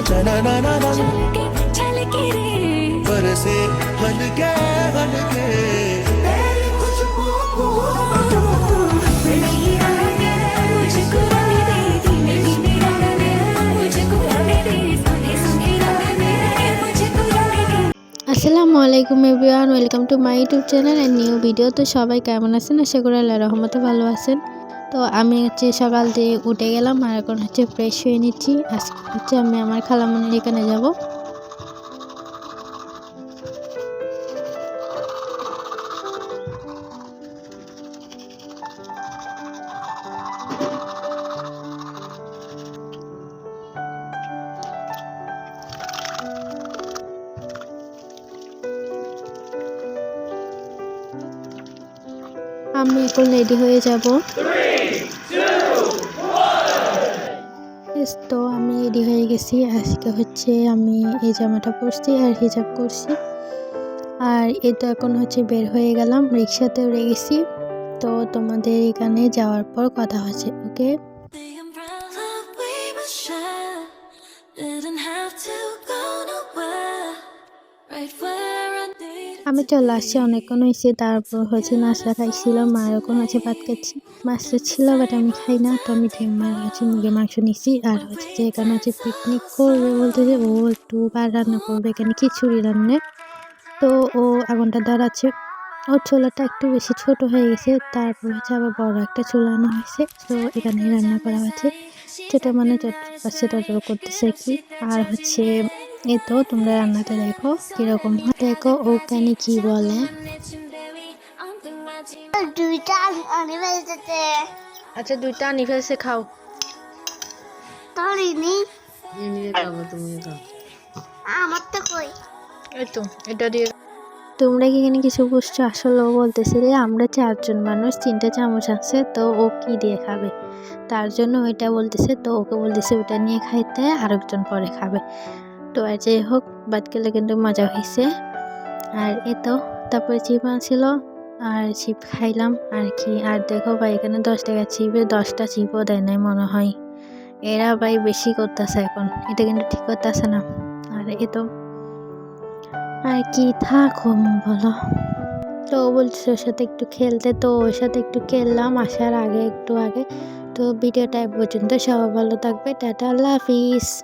ना ना ना ना झलके झलके रे बरसे हल्के हल्के तेरी खुशबू नहीं आगे मुझको रंग दे धीमे धीमे रंग दे मुझको रंग दे संगे संगे रंग दे मुझको रंग दे আসসালামু আলাইকুম everyone welcome to my YouTube channel and new video তো সবাই কেমন আছেন আশা করি আল্লাহ রহমতে ভালো আছেন তো আমি হচ্ছে সকাল থেকে উঠে গেলাম আর এখন হচ্ছে ফ্রেশ হয়ে নিচ্ছি। আজকে হচ্ছে আমি আমার খালামনির এখানে যাব। আমি এখন রেডি হয়ে যাব। তো আমি রেডি হয়ে গেছি। আজকে হচ্ছে আমি এই জামাটা পরছি আর হিজাব করছি। আর এই তো এখন হচ্ছে বের হয়ে গেলাম রিক্সাতে উড়ে গেছি তো তোমাদের এখানে যাওয়ার পর কথা হচ্ছে, ওকে. Right where আমি চলে আসছি অনেকক্ষণ হয়েছে। তারপর হচ্ছে নাস্তা খাইছিলাম আর এখন হচ্ছে ভাত খাচ্ছি। মাছটা ছিল বাট আমি খাই না। তো আমি ডিম আর হচ্ছে মুরগির মাংস নিচ্ছি আর হচ্ছে যে এখানে হচ্ছে পিকনিক করবে বলতে যে, ও একটু বার রান্না করবে এখানে খিচুড়ি রান্না তো ও আগুনটা দাঁড়াচ্ছে। ওর চুলাটা একটু বেশি ছোট হয়ে গেছে, তারপর হচ্ছে আবার বড় একটা চুলা আনা হয়েছে। তো এখানে রান্না করা হচ্ছে। যেটা মানে যত পাশে ততটা করতেছে কি। আর হচ্ছে এই তো তোমরা রান্নাটা দেখো কীরকম দেখো ওখানে কি বলে. দুইটা আনি ফেলতেছে। আচ্ছা দুইটা আনি ফেলছে খাও। তোর ইনি নিয়ে খাব তুমি খাও। আমার তো কই। এই তো এটা দিয়ে। তোমরা কি এখানে কিছু বুঝছ আসলে ও বলতেছে যে আমরা চারজন মানুষ তিনটা চামচ আছে তো ও কি দিয়ে খাবে? তার জন্য ওইটা বলতেছে তো ওকে বলতেছে ওটা নিয়ে খাইতে আরেকজন পরে খাবে। তো আর যাই হোক, বাদ গেলে কিন্তু মজা হয়েছে। আর এ তো, তারপরে চিপ ছিল আর চিপ খাইলাম, আর কি। আর দেখো ভাই, এখানে দশ টাকা চিপে দশটা চিপও দেয় নাই মনে হয়। এরা ভাই বেশি করতেছে এখন। এটা কিন্তু ঠিক করতেছে না। আর এ তো, আর কি থাকো বলো? তো ও ওর সাথে একটু খেলতে, তো ওর সাথে একটু খেললাম, আসার আগে, একটু আগে। তো ভিডিওটা এ পর্যন্ত সবাই ভালো থাকবে। টাটা, আল্লাহ হাফিজ।